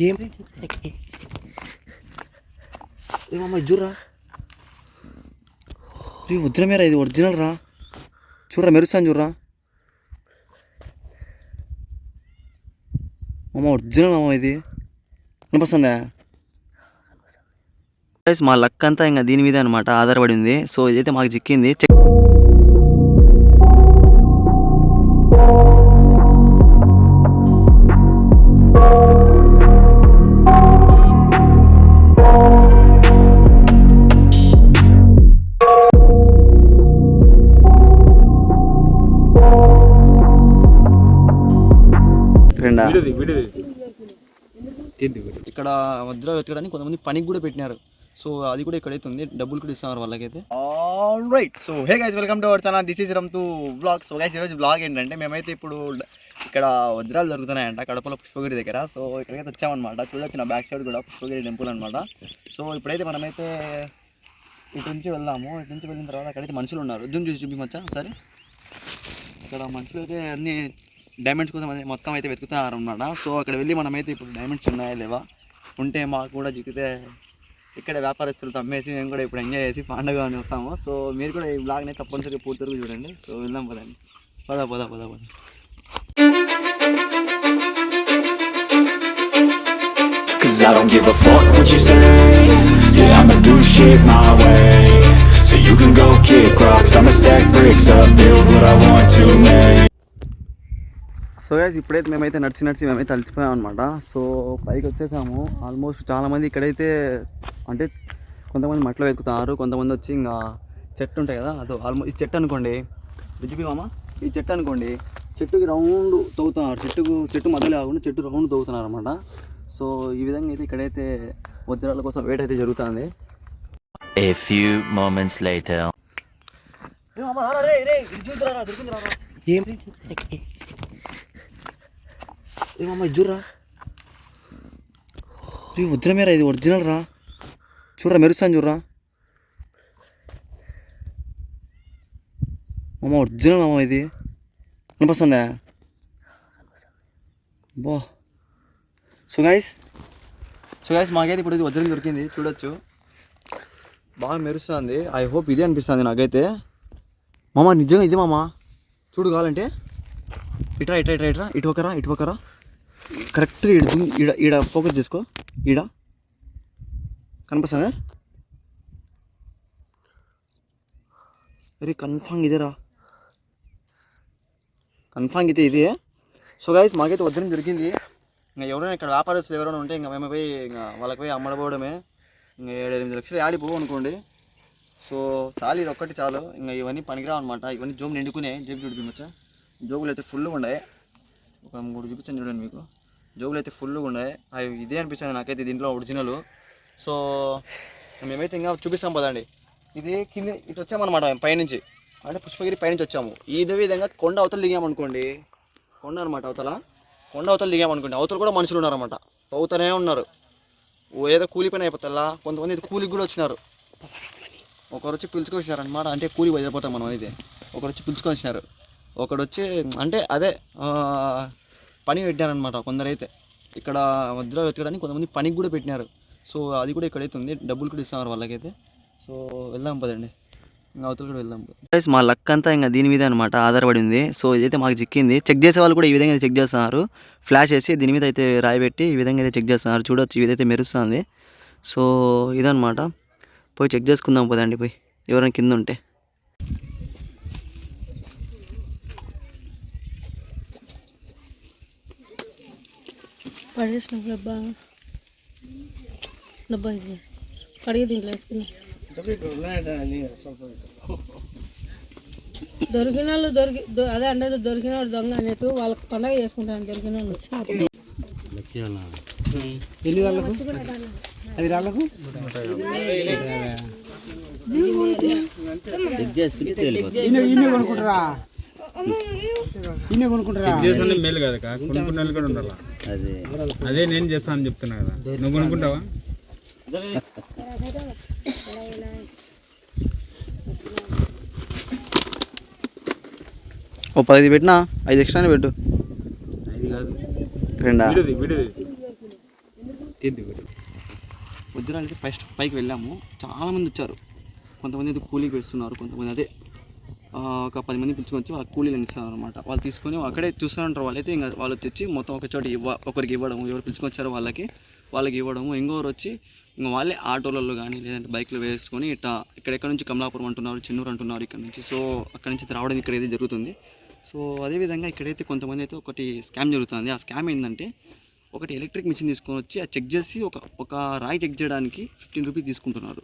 ఏం? ఏమమ్మా చూడరా. రీ వజ్రమేరా ఇది ఒరిజినల్ రా. చూడరా మెరుస్తాను చూడరా. అమ్మ ఒరిజినల్ అమ్మ ఇది. వినిపిస్తుందా Guys, మా లక్ అంతా ఇంకా దీని మీద అనమాట ఆధారపడి ఉంది. సో ఇదైతే మాకు చిక్కింది. చెక్ ఇక్కడ వజ్ర వెతకడానికి కొంతమంది పనికి కూడా పెట్టినారు. సో అది కూడా ఇక్కడైతే ఉంది డబ్బులు కూడా ఇస్తున్నారు వాళ్ళకైతే. All right so hey guys welcome to our channel this is rum to vlog so guys ఈరోజు బ్లాగ్ ఏంటంటే మేమైతే ఇప్పుడు ఇక్కడ వజ్రాలు దొరుకుతున్నాయంట కడపలో పుష్పగిరి దగ్గర. సో ఇక్కడికైతే వచ్చామన్నమాట. చూడొచ్చు నా బ్యాక్ సైడ్ కూడా పుష్పగిరి టెంపుల్ అనమాట సో ఇప్పుడైతే మనమైతే ఇటు నుంచి వెళ్దాము. ఇటు నుంచి వెళ్ళిన తర్వాత అక్కడైతే మనుషులు ఉన్నారు. జూమ్ చూసి చూపించచ్చా సరే ఇక్కడ మనుషులు అయితే అన్ని డైమండ్స్ కోసం అదే మొత్తం అయితే వెతుకుతున్నారు సో అక్కడ వెళ్ళి మనమైతే ఇప్పుడు డైమండ్స్ ఉన్నాయా లేవా? ఉంటే మాకు కూడా చిక్కితే ఇక్కడ వ్యాపారస్తులతో అమ్మేసి మేము కూడా ఇప్పుడు ఎంజాయ్ చేసి పండుగ అని వస్తాము. సో మీరు కూడా ఈ బ్లాగ్ని తప్పనిసరిగా పూర్తిగా చూడండి. సో వెళ్దాం పదండి. పద పద పద పద. Cause I don't give a fuck what you say. Yeah, I'ma do shit my way. So you can go kick rocks. I'ma stack bricks up, build what I want to make. So guys ఇప్పుడైతే మేమైతే నడిచి నడిచి మేమైతే అలసిపోయాం అనమాట so పైకి వచ్చేసాము. Almost చాలామంది ఇక్కడైతే అంటే కొంతమంది మట్లో ఎక్కుతారు కొంతమంది వచ్చి ఇంకా చెట్టు ఉంటాయి కదా అదో ఆల్మోస్ట్ ఈ చెట్టు అనుకోండి. రుచిపి మామ ఈ చెట్టు అనుకోండి. చెట్టుకి రౌండ్ తవ్వుతున్నారు. చెట్టుకు చెట్టు మధ్యలో కాకుండా చెట్టు రౌండ్ తవ్వుతున్నారు అనమాట సో ఈ విధంగా అయితే ఇక్కడైతే వజ్రాల కోసం వేట అయితే జరుగుతుంది. A few moments later. ఏం? ఏమమ్మా చూడరా రీ వజ్రమేరా ఇది ఒరిజినల్ రా చూడరా మెరుస్తాను చూడరా అమ్మ ఒరిజినల్ అమ్మ ఇది వినిపిస్తుందా బా సో గాయస్ సో గాయస్ మాకైతే ఇప్పుడు ఇది వజ్రం దొరికింది చూడొచ్చు బాగా మెరుస్తుంది ఐ హోప్ ఇదే అనిపిస్తుంది నాకైతే మామ నిజంగా ఇది మామ చూడు కావాలంటే ఇట్రా ఇట్రా ఇట్రా ఇట్రా ఇటు ఒకరా ఇటు ఒకరా కరెక్ట్గా ఇడ ఇడ ఈడ ఈడ ఫోకస్ చేసుకో. ఈడ కనిపిస్తుందా అరే కన్ఫామ్ ఇదేరా కన్ఫామ్ అయితే ఇదే సో గాయస్ మాకైతే వద్దరం దొరికింది ఇంకా ఎవరైనా ఇక్కడ వ్యాపారస్తులు ఎవరైనా ఉంటే ఇంకా మేము పోయి ఇంకా వాళ్ళకి పోయి అమ్మడపోవడమే. ఇంకా ఏడు ఎనిమిది లక్షలు ఆడిపోవు అనుకోండి. సో చాలు ఇది ఒక్కటి చాలు. ఇంకా ఇవన్నీ పనికిరావు అనమాట ఇవన్నీ జోబు నిండుకునే జేబు చూడిపించా జోబులు అయితే ఫుల్ ఉన్నాయి. ఒక మూడు చూపిస్తాను చూడండి మీకు. జోబులు అయితే ఫుల్గా ఉన్నాయి. అవి ఇదే అనిపిస్తుంది నాకైతే దీంట్లో ఒరిజినల్ సో మేమైతే ఇంకా చూపిస్తాం పదండి. ఇది కింద ఇటు వచ్చామన్నమాట పైనుంచి. అంటే పుష్పగిరి పైనుంచి వచ్చాము. ఇదే విధంగా కొండ అవతల దిగామనుకోండి కొండ అనమాట అవతల. కొండ అవతల దిగామనుకోండి అవతలు కూడా మనుషులు ఉన్నారన్నమాట. అవుతూనే ఉన్నారు. ఓ ఏదో కూలి పని అయిపోతారా? కొంతమంది ఇది కూలికి కూడా వచ్చినారు. ఒకరు వచ్చి పిలుచుకొని అనమాట అంటే కూలి వదిలిపోతాం మనం అయితే. ఒకరు వచ్చి పిలుచుకొని వచ్చినారు ఒకడు వచ్చి అంటే అదే పని పెట్టారనమాట కొందరైతే. ఇక్కడ మధ్యలో వెతకడానికి కొంతమంది పనికి కూడా పెట్టినారు. సో అది కూడా ఇక్కడైతే ఉంది డబ్బులు కూడా ఇస్తున్నారు వాళ్ళకైతే. సో వెళ్దాం పదండి. ఇంకా అవతల కూడా వెళ్దాం మా లక్ అంతా ఇంకా దీని మీద అనమాట ఆధారపడి ఉంది. సో ఇదైతే మాకు చిక్కింది. చెక్ చేసే వాళ్ళు కూడా ఈ విధంగా చెక్ చేస్తున్నారు. ఫ్లాష్ వేసి దీని మీద అయితే రాయబెట్టి ఈ విధంగా అయితే చెక్ చేస్తున్నారు. చూడొచ్చు ఇదైతే మెరుస్తుంది. సో ఇదనమాట పోయి చెక్ చేసుకుందాం పదండి పోయి. ఎవరైనా కింద ఉంటే. పడేసిన డబ్బా డబ్బా ఇది. కడిగి దీంట్లో వేసుకున్నా దొరికిన వాళ్ళు దొరికి అదే అంటే దొరికిన వాడు దొంగ అని చెప్పి వాళ్ళకి పండగ చేసుకుంటాను దొరికిన వాళ్ళు ఎన్ని అది రాళ్ళకు? ఇన్ని కొనుక్కుంటారా? కొనుక్కుంటారా? మేలు కదా కొనుక్కున్న వాళ్ళు కూడా ఉండాలి? అదే. అదే నేను చేస్తాను అని చెప్తున్నా కదా. నువ్వు కొనుక్కుంటావా? ఓ పది పెట్టినా? ఐదు ఎక్స్ట్రానే పెట్టు. రెండా? అయితే ఫస్ట్ పైకి వెళ్ళాము. చాలామంది వచ్చారు. కొంతమంది అయితే కూలీకి వేస్తున్నారు కొంతమంది అదే ఒక పది మంది పిలుచుకొని వాళ్ళ కూలీలు ఇస్తారు అనమాట వాళ్ళు తీసుకొని అక్కడే చూస్తూ ఉంటారు వాళ్ళైతే ఇంకా వాళ్ళు తెచ్చి మొత్తం ఒక చోట ఇవ్వ ఒకరికి ఇవ్వడం ఎవరు పిలుచుకొచ్చారో వాళ్ళకి వాళ్ళకి ఇవ్వడము. ఇంకోరు వచ్చి ఇంకా వాళ్ళే ఆటోలలో కానీ లేదంటే బైక్లు వేసుకొని ఇట్లా ఇక్కడెక్కడ నుంచి కమలాపురం అంటున్నారు చెన్నూరు అంటున్నారు ఇక్కడ నుంచి. సో అక్కడ నుంచి రావడం ఇక్కడ అయితే జరుగుతుంది. సో అదేవిధంగా ఇక్కడైతే కొంతమంది అయితే ఒకటి స్కామ్ జరుగుతుంది. ఆ స్కామ్ ఏంటంటే ఒకటి ఎలక్ట్రిక్ మిషన్ తీసుకొని వచ్చి ఆ చెక్ చేసి ఒక ఒక రాయి చెక్ చేయడానికి ఫిఫ్టీన్ రూపీస్ తీసుకుంటున్నారు.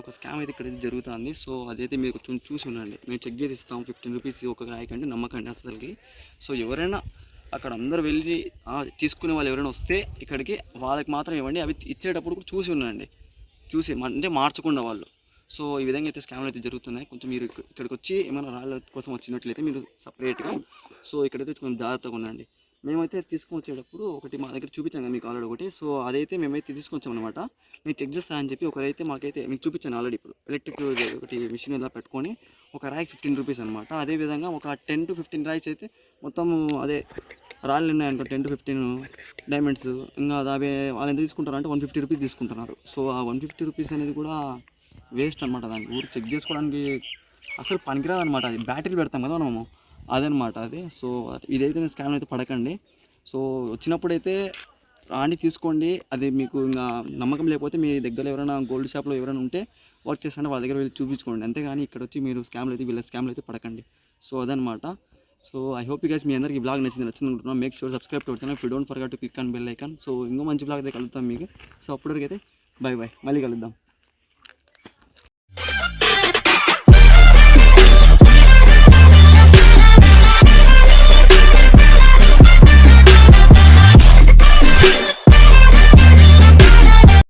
ఒక స్కామ్ అయితే ఇక్కడ జరుగుతుంది. సో అదైతే మీరు కొంచెం చూసి ఉండండి. మేము చెక్ చేసి ఇస్తాం. ఫిఫ్టీన్ రూపీస్ ఒక రాయి నమ్మకండి అసలుకి. సో ఎవరైనా అక్కడ అందరు వెళ్ళి తీసుకునే వాళ్ళు ఎవరైనా వస్తే ఇక్కడికి వాళ్ళకి మాత్రం ఇవ్వండి. అవి ఇచ్చేటప్పుడు కూడా చూసి ఉండండి. చూసి అంటే మార్చకుండా వాళ్ళు. సో ఈ విధంగా అయితే స్కామ్లు అయితే జరుగుతున్నాయి. కొంచెం మీరు ఇక్కడికి వచ్చి ఏమైనా రాళ్ళ కోసం వచ్చినట్లయితే మీరు సపరేట్గా సో ఇక్కడైతే కొంచెం జాగ్రత్తగా ఉండండి. మేమైతే తీసుకొని వచ్చేటప్పుడు ఒకటి మా దగ్గర చూపించాం మీకు ఆల్రెడీ ఒకటి. సో అదైతే మేమైతే తీసుకొచ్చాం అనమాట నేను చెక్ చేస్తానని చెప్పి ఒకరైతే మాకైతే మీకు చూపించాను ఆల్రెడీ ఇప్పుడు. ఎలక్ట్రిక్ ఒకటి మిషన్ ఇలా పెట్టుకొని ఒక రాయికి ఫిఫ్టీన్ రూపీస్ అనమాట అదేవిధంగా ఒక టెన్ టు ఫిఫ్టీన్ రాయిస్ అయితే మొత్తం అదే రాళ్ళు ఉన్నాయంటే టెన్ టు ఫిఫ్టీన్ డైమండ్స్ ఇంకా అదే అవి వాళ్ళు ఎంత తీసుకుంటారంటే వన్ ఫిఫ్టీ రూపీస్ తీసుకుంటున్నారు. సో ఆ వన్ ఫిఫ్టీ రూపీస్ అనేది కూడా వేస్ట్ అనమాట దానికి. ఊరు చెక్ చేసుకోవడానికి అసలు పనికిరాదు అనమాట అది బ్యాటరీ పెడతాం కదా మనము. అదనమాట అది. సో ఇదైతే స్కామ్ అయితే పడకండి. సో వచ్చినప్పుడైతే రాండి తీసుకోండి. అది మీకు ఇంకా నమ్మకం లేకపోతే మీ దగ్గర ఎవరైనా గోల్డ్ షాప్లో ఎవరైనా ఉంటే వర్క్ చేస్తాను వాళ్ళ దగ్గర వెళ్ళి చూపించుకోండి. అంతేగాని ఇక్కడ వచ్చి మీరు స్కామ్లు అయితే వీళ్ళ స్కామ్లు అయితే పడకండి. సో అదనమాట. సో ఐ హోప్ గైస్ మీ అందరికీ బ్లాగ్ నచ్చింది నచ్చింది అనుకుంటున్నాను. Make sure subscribe కొడుతున్నాను if don't forget to click and bell icon so ఇంకో మంచి బ్లాగ్ అయితే కలుగుతాం మీకు. సో అప్పటివరకు అయితే బాయ్ బాయ్ మళ్ళీ కలుద్దాం.